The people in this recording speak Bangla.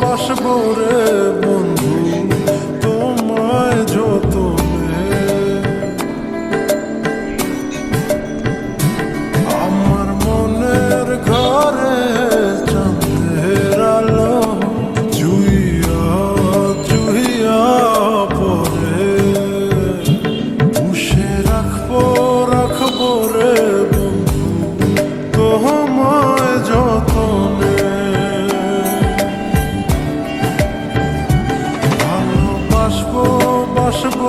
বসবরে বন খুশবু